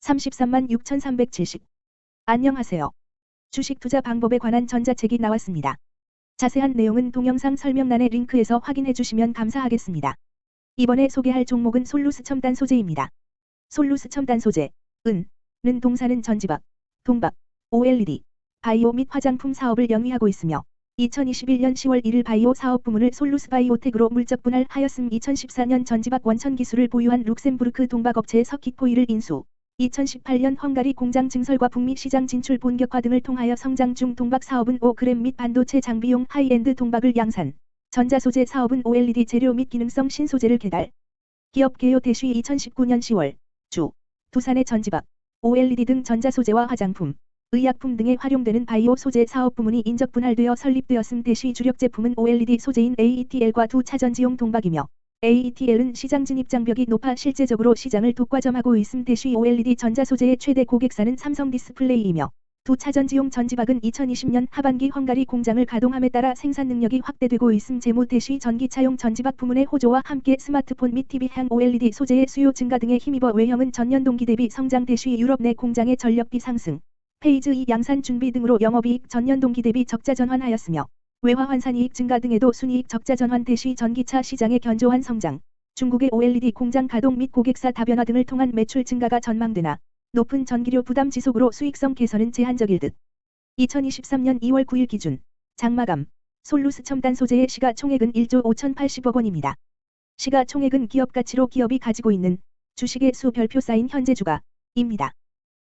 33만 6,370. 안녕하세요. 주식 투자 방법에 관한 전자책이 나왔습니다. 자세한 내용은 동영상 설명란의 링크에서 확인해 주시면 감사하겠습니다. 이번에 소개할 종목은 솔루스 첨단 소재입니다. 솔루스 첨단 소재, 은, 는 동사는 전지박, 동박, OLED, 바이오 및 화장품 사업을 영위하고 있으며 2021년 10월 1일 바이오 사업 부문을 솔루스 바이오텍으로 물적 분할하였음 2014년 전지박 원천 기술을 보유한 룩셈부르크 동박업체 서킷코일을 인수 2018년 헝가리 공장 증설과 북미 시장 진출 본격화 등을 통하여 성장 중 동박 사업은 5g 및 반도체 장비용 하이엔드 동박을 양산, 전자소재 사업은 OLED 재료 및 기능성 신소재를 개발. 기업 개요 대시 2019년 10월, 주, 두산의 전지박, OLED 등 전자소재와 화장품, 의약품 등에 활용되는 바이오 소재 사업 부문이 인적 분할되어 설립되었음 대시 주력 제품은 OLED 소재인 AETL과 두 차전지용 동박이며 AETL은 시장 진입 장벽이 높아 실제적으로 시장을 독과점하고 있음 대시 OLED 전자소재의 최대 고객사는 삼성 디스플레이이며 두 차전지용 전지박은 2020년 하반기 헝가리 공장을 가동함에 따라 생산 능력이 확대되고 있음 재무 대시 전기차용 전지박 부문의 호조와 함께 스마트폰 및 TV향 OLED 소재의 수요 증가 등에 힘입어 외형은 전년 동기 대비 성장 대시 유럽 내 공장의 전력비 상승, 페이즈 2 양산 준비 등으로 영업이익 전년 동기 대비 적자 전환하였으며 외화 환산이익 증가 등에도 순이익 적자 전환 대시 전기차 시장의 견조한 성장, 중국의 OLED 공장 가동 및 고객사 다변화 등을 통한 매출 증가가 전망되나 높은 전기료 부담 지속으로 수익성 개선은 제한적일 듯. 2023년 2월 9일 기준 장마감 솔루스 첨단 소재의 시가총액은 1조 5,080억 원입니다. 시가총액은 기업 가치로 기업이 가지고 있는 주식의 수 별표 쌓인 현재 주가입니다.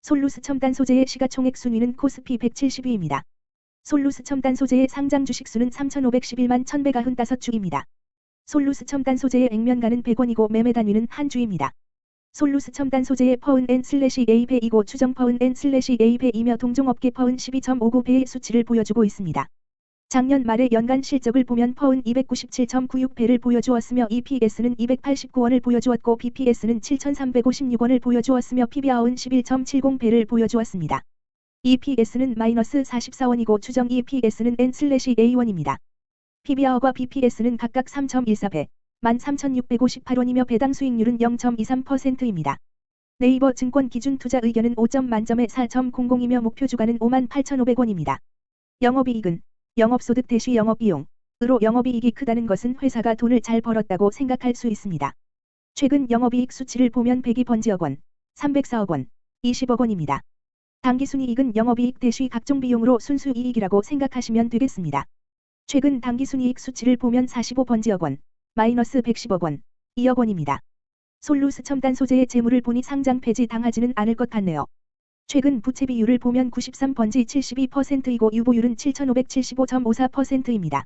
솔루스 첨단 소재의 시가총액 순위는 코스피 170위입니다. 솔루스 첨단 소재의 상장 주식수는 3,511만 1,195주입니다. 솔루스 첨단 소재의 액면가는 100원이고 매매 단위는 한 주입니다. 솔루스 첨단 소재의 퍼은 N 슬래시 A배이고 추정 퍼은 N 슬래시 A배이며 동종업계 퍼은 12.59배의 수치를 보여주고 있습니다. 작년 말의 연간 실적을 보면 퍼은 297.96배를 보여주었으며 EPS는 289원을 보여주었고 BPS는 7,356원을 보여주었으며 PBR은 11.70배를 보여주었습니다. EPS는 마이너스 44원이고 추정 EPS는 N/A1입니다. PBR과 BPS는 각각 3.14배, 13,658원이며 배당 수익률은 0.23%입니다. 네이버 증권 기준 투자 의견은 5점 만점에 4.00이며 목표 주가는 58,500원입니다. 영업이익은 영업소득 대시 영업비용 으로 영업이익이 크다는 것은 회사가 돈을 잘 벌었다고 생각할 수 있습니다. 최근 영업이익 수치를 보면 102번지억 원, 304억 원, 20억 원입니다. 당기순이익은 영업이익 대시 각종 비용으로 순수이익이라고 생각하시면 되겠습니다. 최근 당기순이익 수치를 보면 45번지억 원, 마이너스 110억 원, 2억 원입니다. 솔루스 첨단 소재의 재물을 보니 상장 폐지 당하지는 않을 것 같네요. 최근 부채 비율을 보면 93번지 72%이고 유보율은 7,575.54%입니다.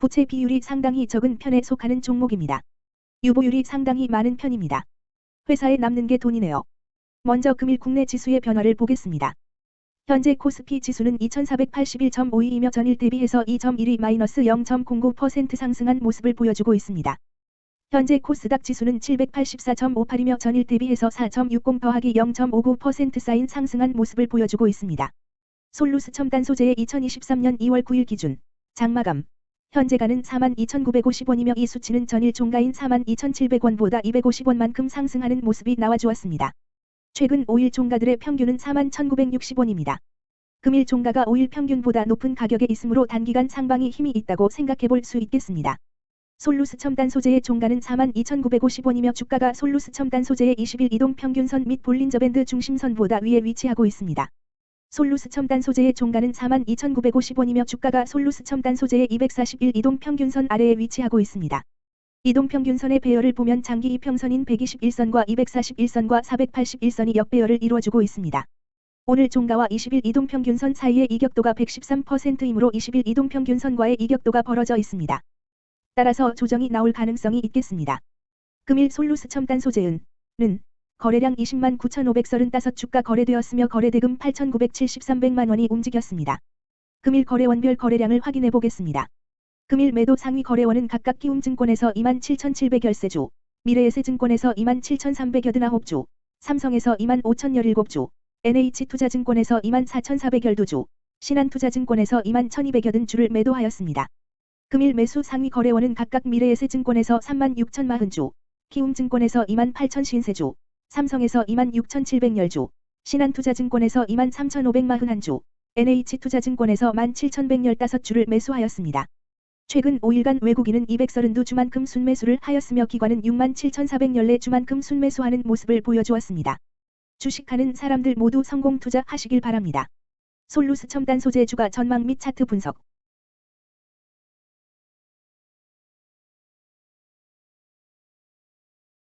부채 비율이 상당히 적은 편에 속하는 종목입니다. 유보율이 상당히 많은 편입니다. 회사에 남는 게 돈이네요. 먼저 금일 국내 지수의 변화를 보겠습니다. 현재 코스피 지수는 2481.52이며 전일 대비해서 2.12-0.09% 상승한 모습을 보여주고 있습니다. 현재 코스닥 지수는 784.58이며 전일 대비해서 4.60 더하기 0.59% 쌓인 상승한 모습을 보여주고 있습니다. 솔루스 첨단 소재의 2023년 2월 9일 기준 장마감 현재가는 42,950원이며 이 수치는 전일 종가인 42,700원보다 250원만큼 상승하는 모습이 나와주었습니다. 최근 5일 종가들의 평균은 41,960원입니다. 금일 종가가 5일 평균보다 높은 가격에 있으므로 단기간 상방이 힘이 있다고 생각해 볼 수 있겠습니다. 솔루스 첨단 소재의 종가는 42,950원이며 주가가 솔루스 첨단 소재의 20일 이동 평균선 및 볼린저 밴드 중심선보다 위에 위치하고 있습니다. 솔루스 첨단 소재의 종가는 42,950원이며 주가가 솔루스 첨단 소재의 241 이동 평균선 아래에 위치하고 있습니다. 이동평균선의 배열을 보면 장기 이평선인 121선과 241선과 481선이 역배열을 이루어주고 있습니다. 오늘 종가와 20일 이동평균선 사이의 이격도가 113%이므로 20일 이동평균선과의 이격도가 벌어져 있습니다. 따라서 조정이 나올 가능성이 있겠습니다. 금일 솔루스 첨단 소재은 는 거래량 20만 9,535 주가 거래되었으며 거래대금 8,973백만 원이 움직였습니다. 금일 거래원별 거래량을 확인해 보겠습니다. 금일 매도 상위 거래원은 각각 키움증권에서 27,700열세주, 미래에셋증권에서 27,389주, 삼성에서 25,017주, NH투자증권에서 24,412주, 신한투자증권에서 21,280주를 매도하였습니다. 금일 매수 상위 거래원은 각각 미래에셋증권에서 36,040주, 키움증권에서 28,053주, 삼성에서 26,710주, 신한투자증권에서 23,541주, NH투자증권에서 17,115주를 매수하였습니다. 최근 5일간 외국인은 232주만큼 순매수를 하였으며 기관은 67,414주만큼 순매수하는 모습을 보여주었습니다. 주식하는 사람들 모두 성공 투자하시길 바랍니다. 솔루스 첨단 소재 주가 전망 및 차트 분석